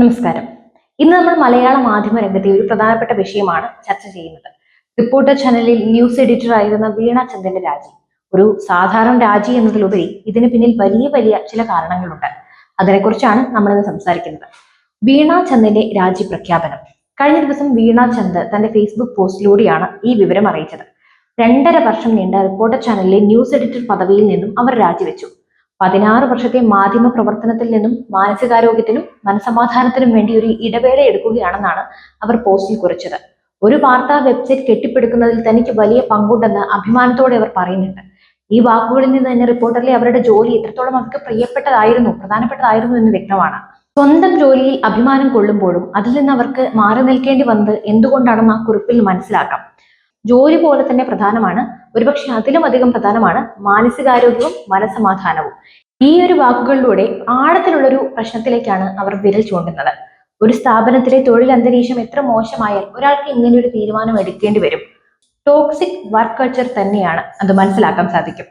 നമസ്കാരം. ഇന്ന് നമ്മൾ മലയാള മാധ്യമ രംഗത്തെ ഒരു പ്രധാനപ്പെട്ട വിഷയമാണ് ചർച്ച ചെയ്യുന്നത്. റിപ്പോർട്ടർ ചാനലിൽ ന്യൂസ് എഡിറ്റർ ആയിരുന്ന വീണ ചന്ദന്റെ രാജി. ഒരു സാധാരണ രാജി എന്നതിലുപരി ഇതിന് പിന്നിൽ വലിയ വലിയ ചില കാരണങ്ങളുണ്ട്. അതിനെക്കുറിച്ചാണ് നമ്മൾ ഇന്ന് സംസാരിക്കുന്നത്. വീണ ചന്ദന്റെ രാജി പ്രഖ്യാപനം. കഴിഞ്ഞ ദിവസം വീണ ചന്ദ് തന്റെ ഫേസ്ബുക്ക് പോസ്റ്റിലൂടെയാണ് ഈ വിവരം അറിയിച്ചത്. രണ്ടര വർഷം നീണ്ട റിപ്പോർട്ടർ ചാനലിലെ ന്യൂസ് എഡിറ്റർ പദവിയിൽ നിന്നും അവർ രാജിവെച്ചു. പതിനാറ് വർഷത്തെ മാധ്യമ പ്രവർത്തനത്തിൽ നിന്നും മാനസികാരോഗ്യത്തിനും മനസമാധാനത്തിനും വേണ്ടി ഒരു ഇടവേള എടുക്കുകയാണെന്നാണ് അവർ പോസ്റ്റിൽ കുറിച്ചത്. ഒരു വാർത്താ വെബ്സൈറ്റ് കെട്ടിപ്പടുക്കുന്നതിൽ തനിക്ക് വലിയ പങ്കുണ്ടെന്ന് അഭിമാനത്തോടെ അവർ പറയുന്നുണ്ട്. ഈ വാക്കുകളിൽ നിന്ന് തന്നെ റിപ്പോർട്ടറിലെ അവരുടെ ജോലി എത്രത്തോളം അവർക്ക് പ്രിയപ്പെട്ടതായിരുന്നു പ്രധാനപ്പെട്ടതായിരുന്നു എന്ന് വ്യക്തമാണ്. സ്വന്തം ജോലിയിൽ അഭിമാനം കൊള്ളുമ്പോഴും അതിൽ നിന്ന് അവർക്ക് മാറി നിൽക്കേണ്ടി വന്നത് എന്തുകൊണ്ടാണെന്ന് ആ കുറിപ്പിൽ മനസ്സിലാക്കാം. ജോലി പോലെ തന്നെ പ്രധാനമാണ്. ഒരുപക്ഷെ അതിലും അധികം പ്രധാനമാണ് മാനസികാരോഗ്യവും മനസമാധാനവും. ഈ ഒരു വാക്കുകളിലൂടെ ആഴത്തിലുള്ളൊരു പ്രശ്നത്തിലേക്കാണ് അവർ വിരൽ ചൂണ്ടുന്നത്. ഒരു സ്ഥാപനത്തിലെ തൊഴിൽ അന്തരീക്ഷം എത്ര മോശമായാൽ ഒരാൾക്ക് ഇങ്ങനെ ഒരു തീരുമാനം എടുക്കേണ്ടി വരും. ടോക്സിക് വർക്ക് കൾച്ചർ തന്നെയാണ് അത് മനസ്സിലാക്കാൻ സാധിക്കും.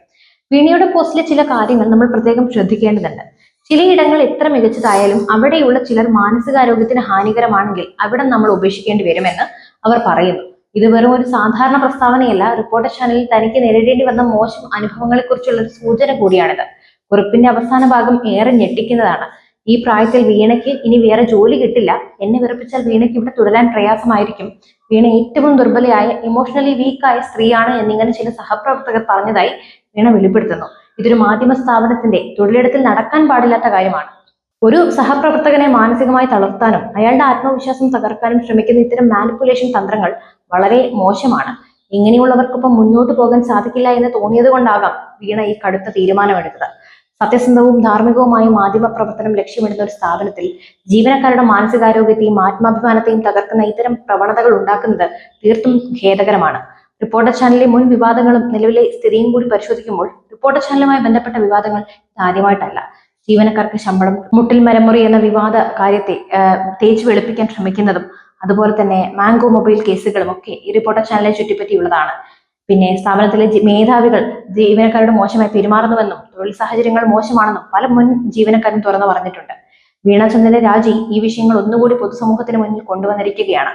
വിണിയുടെ പോസ്റ്റിലെ ചില കാര്യങ്ങൾ നമ്മൾ പ്രത്യേകം ശ്രദ്ധിക്കേണ്ടതുണ്ട്. ചിലയിടങ്ങൾ എത്ര മികച്ചതായാലും അവിടെയുള്ള ചിലർ മാനസികാരോഗ്യത്തിന് ഹാനികരമാണെങ്കിൽ അവിടെ നമ്മൾ ഉപേക്ഷിക്കേണ്ടി വരുമെന്ന് അവർ പറയുന്നു. ഇത് വെറും ഒരു സാധാരണ പ്രസ്താവനയല്ല. റിപ്പോർട്ടർ ചാനലിൽ തനിക്ക് നേരിടേണ്ടി വന്ന മോശം അനുഭവങ്ങളെ കുറിച്ചുള്ള ഒരു സൂചന കൂടിയാണിത്. കുറിപ്പിന്റെ അവസാന ഭാഗം ഏറെ ഞെട്ടിക്കുന്നതാണ്. ഈ പ്രായത്തിൽ വീണയ്ക്ക് ഇനി വേറെ ജോലി കിട്ടില്ല. എന്നെ വിറപ്പിച്ചാൽ വീണയ്ക്ക് ഇവിടെ തുടരാൻ പ്രയാസമായിരിക്കും. വീണ ഏറ്റവും ദുർബലയായ ഇമോഷണലി വീക്കായ സ്ത്രീയാണ് എന്നിങ്ങനെ ചില സഹപ്രവർത്തകർ പറഞ്ഞതായി വീണ വെളിപ്പെടുത്തുന്നു. ഇതൊരു മാധ്യമ സ്ഥാപനത്തിന്റെ തൊഴിലിടത്തിൽ നടക്കാൻ പാടില്ലാത്ത കാര്യമാണ്. ഒരു സഹപ്രവർത്തകനെ മാനസികമായി തളർത്താനും അയാളുടെ ആത്മവിശ്വാസം തകർക്കാനും ശ്രമിക്കുന്ന ഇത്തരം മാനിപ്പുലേഷൻ തന്ത്രങ്ങൾ വളരെ മോശമാണ്. ഇങ്ങനെയുള്ളവർക്കൊപ്പം മുന്നോട്ട് പോകാൻ സാധിക്കില്ല എന്ന് തോന്നിയത് കൊണ്ടാകാം വീണ ഈ കടുത്ത തീരുമാനമെടുത്തത്. സത്യസന്ധവും ധാർമ്മികവുമായ മാധ്യമ പ്രവർത്തനം ലക്ഷ്യമിടുന്ന ഒരു സ്ഥാപനത്തിൽ ജീവനക്കാരുടെ മാനസികാരോഗ്യത്തെയും ആത്മാഭിമാനത്തെയും തകർക്കുന്ന ഇത്തരം പ്രവണതകൾ ഉണ്ടാക്കുന്നത് തീർത്തും ഖേദകരമാണ്. റിപ്പോർട്ടർ ചാനലിലെ മുൻ വിവാദങ്ങളും നിലവിലെ സ്ഥിതിയും കൂടി പരിശോധിക്കുമ്പോൾ റിപ്പോർട്ടർ ചാനലുമായി ബന്ധപ്പെട്ട വിവാദങ്ങൾ ആദ്യമായിട്ടല്ല. ജീവനക്കാർക്ക് ശമ്പളം മുട്ടിൽ മരമുറി എന്ന വിവാദ കാര്യത്തെ തേച്ച് വെളുപ്പിക്കാൻ ശ്രമിക്കുന്നതും അതുപോലെ തന്നെ മാംഗോ മൊബൈൽ കേസുകളും ഒക്കെ ഈ റിപ്പോർട്ടർ ചാനലിനെ ചുറ്റിപ്പറ്റിയുള്ളതാണ്. പിന്നെ സ്ഥാപനത്തിലെ മേധാവികൾ ജീവനക്കാരുടെ മോശമായി പെരുമാറുന്നുവെന്നും തൊഴിൽ സാഹചര്യങ്ങൾ മോശമാണെന്നും പല മുൻ ജീവനക്കാരും തുറന്നു പറഞ്ഞിട്ടുണ്ട്. വീണാചന്ദ്രന്റെ രാജി ഈ വിഷയങ്ങൾ ഒന്നുകൂടി പൊതുസമൂഹത്തിന് മുന്നിൽ കൊണ്ടുവന്നിരിക്കുകയാണ്.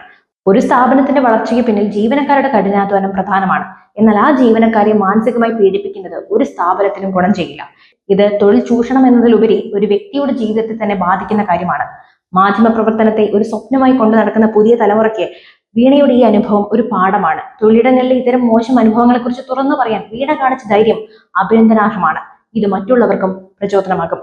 ഒരു സ്ഥാപനത്തിന്റെ വളർച്ചയ്ക്ക് പിന്നിൽ ജീവനക്കാരുടെ കഠിനാധ്വാനം പ്രധാനമാണ്. എന്നാൽ ആ ജീവനക്കാരെ മാനസികമായി പീഡിപ്പിക്കുന്നത് ഒരു സ്ഥാപനത്തിനും ഗുണം ചെയ്യില്ല. ഇത് തൊഴിൽ ചൂഷണം എന്നതിലുപരി ഒരു വ്യക്തിയുടെ ജീവിതത്തെ തന്നെ ബാധിക്കുന്ന കാര്യമാണ്. മാധ്യമ പ്രവർത്തനത്തെ ഒരു സ്വപ്നമായി കൊണ്ടു നടക്കുന്ന പുതിയ തലമുറയ്ക്ക് വീണയുടെ ഈ അനുഭവം ഒരു പാഠമാണ്. തൊഴിലിടങ്ങളിലെ ഇത്തരം മോശം അനുഭവങ്ങളെക്കുറിച്ച് തുറന്നു പറയാൻ വീണ കാണിച്ച ധൈര്യം അഭിനന്ദനാർഹമാണ്. ഇത് മറ്റുള്ളവർക്കും പ്രചോദനമാകും.